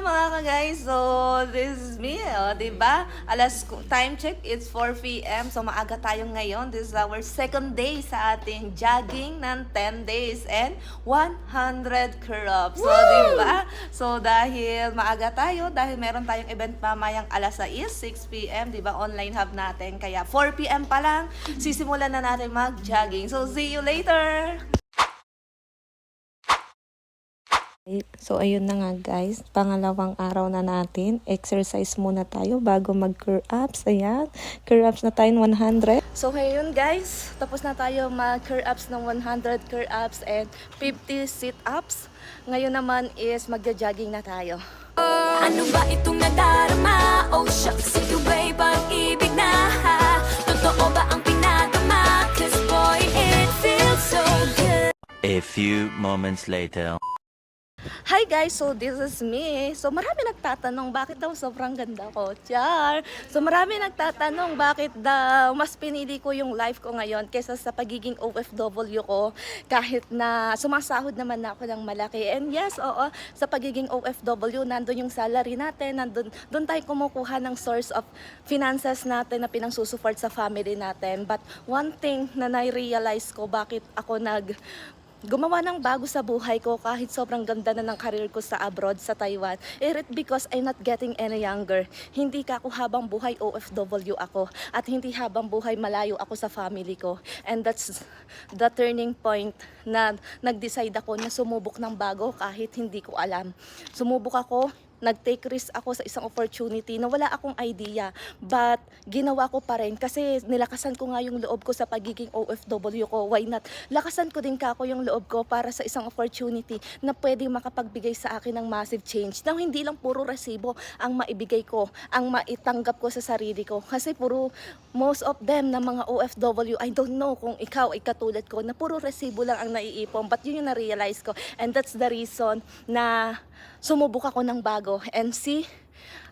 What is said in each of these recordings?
mga ka-guys! So, this is me, oh, di ba? Alas, time check, it's 4 p.m. So, maaga tayo ngayon. This is our second day sa ating jogging ng 10 days and 100 curls. So, di ba? So, dahil maaga tayo, dahil meron tayong event mamayang alas 6, 6 p.m., di ba? Online hub natin. Kaya 4 p.m. pa lang, sisimulan na natin mag-jogging. So, see you later! So, ayun na nga guys. Pangalawang araw na natin. Exercise muna tayo bago mag-curl ups. Ayan. Curl ups na tayo 100. So ngayon guys, tapos na tayo mag curl ups ng 100 curl ups and 50 sit ups. Ngayon naman is magja-jogging na tayo. Ano ba itong nadarama? Oh shucks, ito ba'y pag-ibig na? Totoo ba ang pinagama? Cause boy, it feels so good A few moments later. Hi guys, so this is me. So marami nagtatanong bakit daw sobrang ganda ko. Char. So marami nagtatanong bakit daw mas pinili ko yung life ko ngayon kaysa sa pagiging OFW ko kahit na sumasahod naman na ako ng malaki. And yes, oo, sa pagiging OFW, nandun yung salary natin, nandun doon tayo kumukuha ng source of finances natin na pinangsusupport sa family natin. But one thing na na-realize ko bakit ako nag gumawa ng bago sa buhay ko kahit sobrang ganda na ng career ko sa abroad, sa Taiwan. It because I'm not getting any younger. Hindi ka ako habang buhay OFW ako at hindi habang buhay malayo ako sa family ko. And that's the turning point na nag-decide ako na sumubok ng bago kahit hindi ko alam. Sumubok ako nag-take risk ako sa isang opportunity na wala akong idea. But ginawa ko pa rin kasi nilakasan ko nga yung loob ko sa pagiging OFW ko. Why not? Lakasan ko din kako yung loob ko para sa isang opportunity na pwede makapagbigay sa akin ng massive change. Na hindi lang puro resibo ang maibigay ko ang maitanggap ko sa sarili ko. Kasi puro most of them na mga OFW I don't know kung ikaw ay katulad ko na puro resibo lang ang naiipon. But yun yung na-realize ko. And that's the reason na sumubok ako ng bago. And see,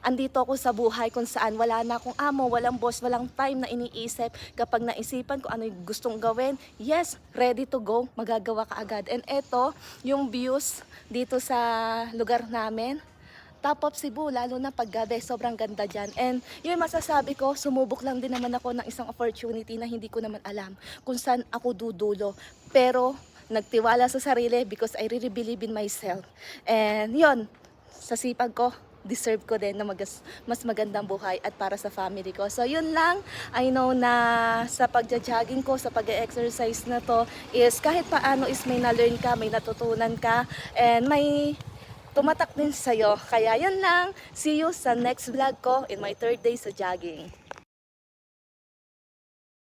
andito ako sa buhay kung saan wala na akong amo, walang boss, walang time na iniisip. Kapag naisipan ko ano yung gustong gawin, yes, ready to go, magagawa ka agad. And eto, yung views dito sa lugar namin, top of Cebu, lalo na paggabi, sobrang ganda dyan. And yun masasabi ko, sumubok lang din naman ako ng isang opportunity na hindi ko naman alam kung saan ako dudulo. Pero nagtiwala sa sarili because I really believe in myself. And yun, sa sipag ko, deserve ko din na magas, mas magandang buhay at para sa family ko. So yun lang, I know na sa pagja-jogging ko, sa pag-exercise na to is kahit paano is may na-learn ka, may natutunan ka, and may tumatak din sa'yo. Kaya yun lang, see you sa next vlog ko in my third day sa jogging.